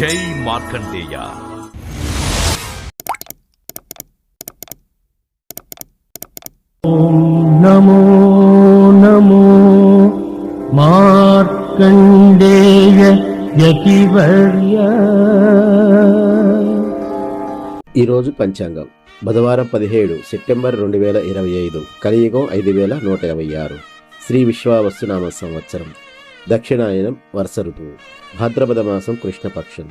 జై మార్కండేయ. నమో నమో మార్కండేయ యతివర్య. ఈరోజు పంచాంగం. బుధవారం పదిహేడు సెప్టెంబర్ రెండు వేల ఇరవై ఐదు. కలియుగం ఐదు వేల నూట ఇరవై ఆరు. శ్రీ విశ్వావస్తునామ సంవత్సరం. దక్షిణాయనం వర్ష ఋతువు. భాద్రపద మాసం కృష్ణపక్షం.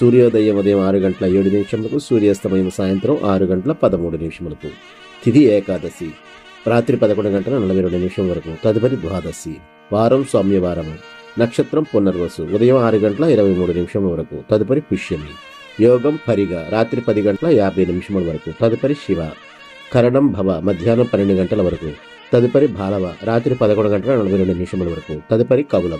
సూర్యోదయం ఉదయం ఆరు గంటల ఏడు నిమిషములకు సూర్యాస్తమయం సాయంత్రం ఆరు గంటల పదమూడు నిమిషములకు. తిథి ఏకాదశి. రాత్రి పదకొండు గంటల నలభై రెండు నిమిషం వరకు తదుపరి ద్వాదశి. వారం సౌమ్యవారము. నక్షత్రం పునర్వసు. ఉదయం ఆరు గంటల ఇరవై మూడు నిమిషం వరకు తదుపరి పుష్యమి. యోగం పరిగ. రాత్రి పది గంటల యాభై నిమిషముల వరకు తదుపరి శివ. కరణం భవ. మధ్యాహ్నం పన్నెండు గంటల వరకు. తదుపరి బాలవ రాత్రి పదకొండు గంటల నలభై రెండు నిమిషముల వరకు. తదుపరి కవులవ.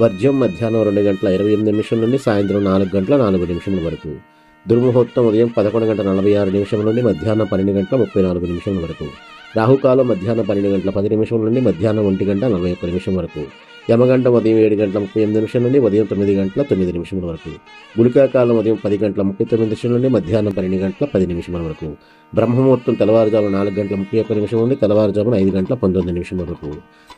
వర్జ్యం మధ్యాహ్నం రెండు గంటల ఇరవై ఎనిమిది నిమిషం నుండి సాయంత్రం నాలుగు గంటల నాలుగు నిమిషముల వరకు. దుర్ముహూర్తం ఉదయం పదకొండు గంటల నలభై ఆరు నిమిషం నుండి మధ్యాహ్నం పన్నెండు గంటల ముప్పై నాలుగు నిమిషం వరకు. రాహుకాలం మధ్యాహ్నం పన్నెండు గంటల పది నిమిషం నుండి మధ్యాహ్నం ఒంటి గంట నలభై ఒక్క నిమిషం వరకు. యమగంట ఉదయం ఏడు గంటల ముప్పై ఎనిమిది నిమిషం నుండి ఉదయం తొమ్మిది గంటల తొమ్మిది నిమిషముల వరకు. గుళికాకాలం ఉదయం పది గంటల ముప్పై తొమ్మిది నిమిషం నుండి మధ్యాహ్నం పన్నెండు గంటల పది నిమిషముల వరకు. బ్రహ్మముహూర్తం తెల్లవారుజామున నాలుగు గంటల ముప్పై ఒక్క నిమిషం నుండి తెల్లవారుజామున ఐదు గంటల పంతొమ్మిది నిమిషం వరకు.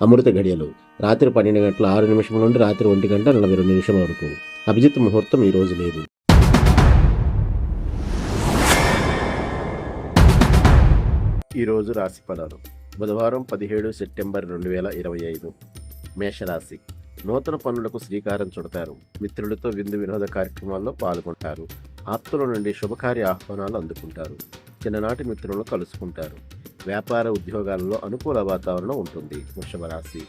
అమృత గడియలు రాత్రి పన్నెండు గంటల ఆరు నిమిషముల నుండి రాత్రి ఒంటి గంట నలభై రెండు నిమిషం వరకు. అభిజిత్ ముహూర్తం ఈ రోజు లేదు. ఈరోజు రాశి ఫలాలు. బుధవారం పదిహేడు సెప్టెంబర్ రెండు వేల ఇరవై ఐదు. మేషరాశి. నూతన పనులకు శ్రీకారం చుడతారు. మిత్రులతో విందు వినోద కార్యక్రమాల్లో పాల్గొంటారు. ఆప్తుల నుండి శుభకార్య ఆహ్వానాలు అందుకుంటారు. చిన్ననాటి మిత్రులను కలుసుకుంటారు. వ్యాపార ఉద్యోగాలలో అనుకూల వాతావరణం ఉంటుంది. వృషభరాశి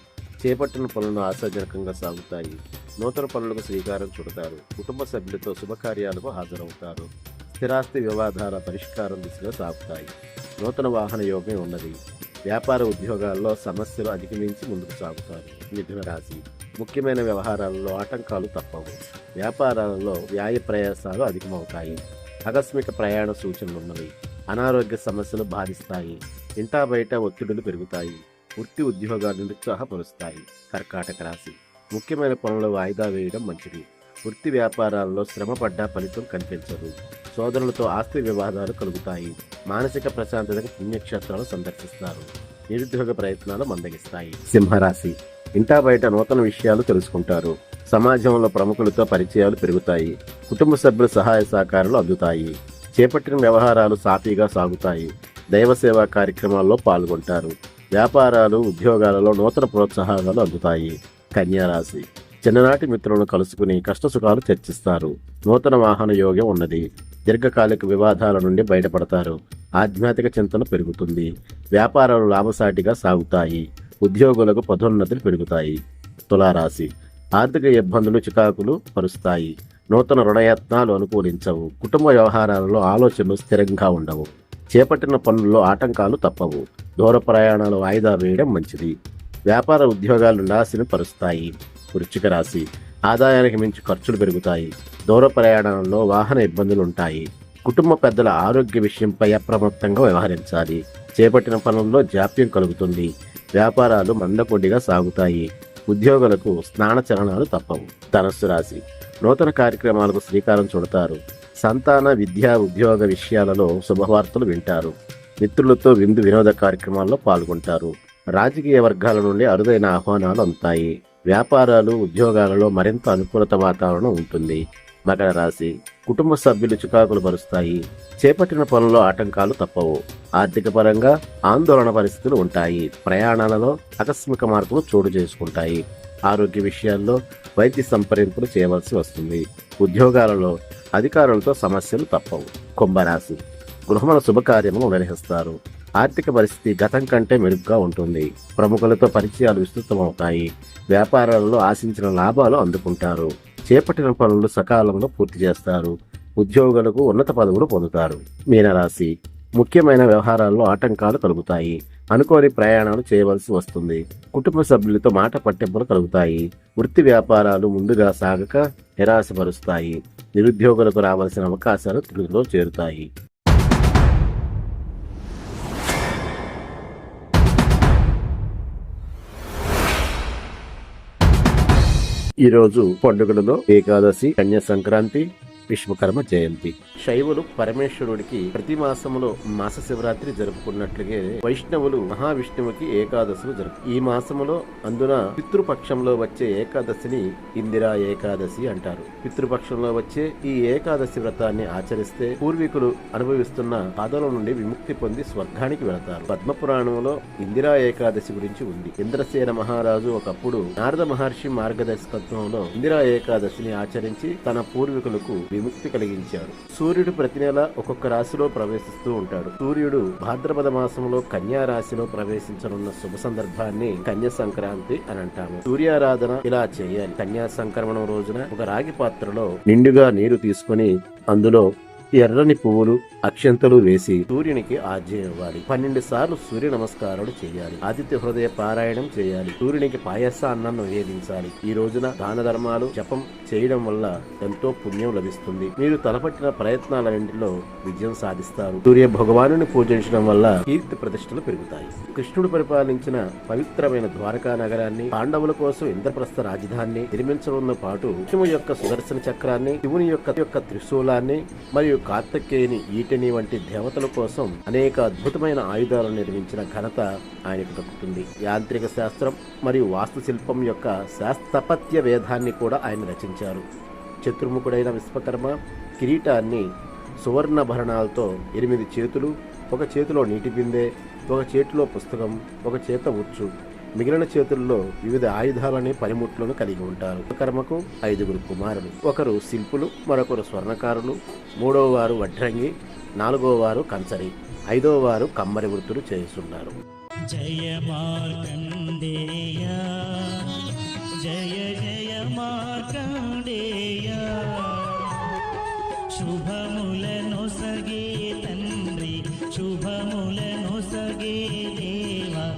చేపట్టిన పనులను ఆశాజనకంగా సాగుతాయి. నూతన పనులకు శ్రీకారం చుడతారు. కుటుంబ సభ్యులతో శుభకార్యాలకు హాజరవుతారు. స్థిరాస్తి వివాదాల పరిష్కారం దిశగా సాగుతాయి. నూతన వాహన యోగం ఉన్నది. వ్యాపార ఉద్యోగాల్లో సమస్యలు అధిగమించి ముందుకు సాగుతారు. మిథున రాశి. ముఖ్యమైన వ్యవహారాలలో ఆటంకాలు తప్పవు. వ్యాపారాలలో వ్యాయ ప్రయాసాలు అధికమవుతాయి. ఆకస్మిక ప్రయాణ సూచనలు ఉన్నవి. అనారోగ్య సమస్యలు బాధిస్తాయి. ఇంటా బయట ఒత్తిడులు పెరుగుతాయి. వృత్తి ఉద్యోగాలు నిరుత్సాహపరుస్తాయి కర్కాటక రాశి. ముఖ్యమైన పనులు వాయిదా వేయడం మంచిది. వృత్తి వ్యాపారాల్లో శ్రమపడ్డా ఫలితం కనిపించదు. సోదరులతో ఆస్తి వివాదాలు కలుగుతాయి. మానసిక ప్రశాంతతకు పుణ్యక్షేత్రాలు సందర్శిస్తారు. నిరుద్యోగ ప్రయత్నాలు మందగిస్తాయి. సింహరాశి. ఇంటా బయట నూతన విషయాలు తెలుసుకుంటారు. సమాజంలో ప్రముఖులతో పరిచయాలు పెరుగుతాయి. కుటుంబ సభ్యుల సహాయ సహకారాలు అందుతాయి. చేపట్టిన వ్యవహారాలు సాఫీగా సాగుతాయి. దైవ సేవా కార్యక్రమాల్లో పాల్గొంటారు. వ్యాపారాలు ఉద్యోగాలలో నూతన ప్రోత్సాహాలు అందుతాయి. కన్యారాశి చిన్ననాటి మిత్రులను కలుసుకుని కష్టసుఖాలు చర్చిస్తారు నూతన వాహన యోగం ఉన్నది. దీర్ఘకాలిక వివాదాల నుండి బయటపడతారు. ఆధ్యాత్మిక చింతన పెరుగుతుంది. వ్యాపారాలు లాభసాటిగా సాగుతాయి. ఉద్యోగులకు పదోన్నతులు పెరుగుతాయి. తులారాశి. ఆర్థిక ఇబ్బందులు చికాకులు పరుస్తాయి. నూతన రుణయత్నాలు అనుకూలించవు. కుటుంబ వ్యవహారాలలో ఆలోచనలు స్థిరంగా ఉండవు. చేపట్టిన పనుల్లో ఆటంకాలు తప్పవు. దూర ప్రయాణాలు వాయిదా వేయడం మంచిది. వ్యాపార ఉద్యోగాలు నిరాశను పరుస్తాయి. వృచ్చిక రాశి. ఆదాయానికి మించి ఖర్చులు పెరుగుతాయి. దూర ప్రయాణంలో వాహన ఇబ్బందులు ఉంటాయి కుటుంబ పెద్దల ఆరోగ్య విషయంపై అప్రమత్తంగా వ్యవహరించాలి. చేపట్టిన పనుల్లో జాప్యం కలుగుతుంది. వ్యాపారాలు మందకొండిగా సాగుతాయి. ఉద్యోగులకు స్నాన చలనాలు తప్పవు. ధనస్సు రాశి. నూతన కార్యక్రమాలకు శ్రీకారం చుడతారు. సంతాన విద్యా ఉద్యోగ విషయాలలో శుభవార్తలు వింటారు. మిత్రులతో విందు వినోద కార్యక్రమాల్లో పాల్గొంటారు. రాజకీయ వర్గాల నుండి అరుదైన ఆహ్వానాలు అందుతాయి. వ్యాపారాలు ఉద్యోగాలలో మరింత అనుకూలత వాతావరణం ఉంటుంది. మకర రాశి కుటుంబ సభ్యులు చికాకులు పరుస్తాయి. చేపట్టిన పనుల్లో ఆటంకాలు తప్పవు. ఆర్థిక పరంగా ఆందోళన పరిస్థితులు ఉంటాయి. ప్రయాణాలలో ఆకస్మిక మార్పులు చోటు చేసుకుంటాయి. ఆరోగ్య విషయాల్లో వైద్య సంప్రదింపులు చేయవలసి వస్తుంది. ఉద్యోగాలలో అధికారులతో సమస్యలు తప్పవు. కుంభరాశి గృహముల శుభకార్యములు నిర్వహిస్తారు. ఆర్థిక పరిస్థితి గతం కంటే మెరుగ్గా ఉంటుంది. ప్రముఖులతో పరిచయాలు విస్తృతమవుతాయి. వ్యాపారాలలో ఆశించిన లాభాలు అందుకుంటారు. చేపట్టిన పనులు సకాలంలో పూర్తి చేస్తారు. ఉద్యోగులకు ఉన్నత పదవులు పొందుతారు. మీనరాశి. ముఖ్యమైన వ్యవహారాల్లో ఆటంకాలు కలుగుతాయి. అనుకోని ప్రయాణాలు చేయవలసి వస్తుంది. కుటుంబ సభ్యులతో మాట పట్టింపులు కలుగుతాయి. వృత్తి వ్యాపారాలు ముందుగా సాగక నిరాశపరుస్తాయి. నిరుద్యోగులకు రావాల్సిన అవకాశాలు తెలుగులో చేరుతాయి. ఈరోజు పండుగలలో ఏకాదశి కన్యా సంక్రాంతి విశ్వకర్మ జయంతి. శైవులు పరమేశ్వరుడికి ప్రతి మాసములో మాస శివరాత్రి జరుపుకున్నట్లుగే వైష్ణవులు మహావిష్ణువుకి ఏకాదశులు జరుపు ఈ మాసములో అందున పితృపక్షంలో వచ్చే ఏకాదశిని ఇందిరా ఏకాదశి అంటారు. పితృపక్షంలో వచ్చే ఈ ఏకాదశి వ్రతాన్ని ఆచరిస్తే పూర్వీకులు అనుభవిస్తున్న బాధల నుండి విముక్తి పొంది స్వర్గానికి వెళతారు. పద్మపురాణంలో ఇందిరా ఏకాదశి గురించి ఉంది. ఇంద్రసేన మహారాజు ఒకప్పుడు నారద మహర్షి మార్గదర్శకత్వంలో ఇందిరా ఏకాదశిని ఆచరించి తన పూర్వీకులకు విముక్తి కలిగించాడు సూర్యుడు ప్రతి నెల ఒక్కొక్క రాశిలో ప్రవేశిస్తూ ఉంటాడు. సూర్యుడు భాద్రపద మాసంలో కన్యా రాశిలో ప్రవేశించనున్న శుభ సందర్భాన్ని కన్య సంక్రాంతి అని అంటాము. సూర్యారాధన ఇలా చేయాలి. కన్యా సంక్రమణం రోజున ఒక రాగి పాత్రలో నిండుగా నీరు తీసుకొని అందులో ఎర్రని పువ్వులు అక్షంతలు వేసి సూర్యునికి ఆజ్ఞ ఇవ్వాలి. పన్నెండు సార్లు సూర్య నమస్కారాలు చేయాలి. ఆదిత్య హృదయ పారాయణం చేయాలి. సూర్యునికి పాయస అన్నం నివేదించాలి ఈ రోజున దాన ధర్మాలు జపం చేయడం వల్ల ఎంతో పుణ్యం లభిస్తుంది. మీరు తలపట్టిన ప్రయత్నాలన్నింటిలో విజయం సాధిస్తారు. సూర్య భగవానుని పూజించడం వల్ల కీర్తి ప్రతిష్టలు పెరుగుతాయి. కృష్ణుడు పరిపాలించిన పవిత్రమైన ద్వారకా నగరాన్ని పాండవుల కోసం ఇంద్రప్రస్థ రాజధానిని నిర్మించడంతో పాటు విష్ణువు యొక్క సుదర్శన చక్రాన్ని శివుని యొక్క యొక్క త్రిశూలాన్ని మరియు కార్తికేయుని ఈటని వంటి దేవతల కోసం అనేక అద్భుతమైన ఆయుధాలను నిర్మించిన ఘనత ఆయనకు దక్కుతుంది. యాంత్రిక శాస్త్రం మరియు వాస్తుశిల్పం యొక్క శాస్త్రపత్య వేదాన్ని కూడా ఆయన రచించారు. చతుర్ముఖుడైన విశ్వకర్మ కిరీటాన్ని సువర్ణభరణాలతో ఎనిమిది చేతులు ఒక చేతిలో నీటి బిందె ఒక చేతిలో పుస్తకం ఒక చేత ఉచ్చు మిగిలిన చేతుల్లో వివిధ ఆయుధాలని పనిముట్లను కలిగి ఉంటారు. కర్మకు ఐదుగురు కుమారులు. ఒకరు శిల్పులు మరొకరు స్వర్ణకారులు. మూడవ వారు వడ్రంగి నాలుగో వారు కంచరి ఐదవ వారు కమ్మరి వృత్తులు చేస్తున్నారు. జయ మార్కండేయ జయ జయ మార్కండేయ. శుభములను సగే తండ్రి శుభములను సగే దేవ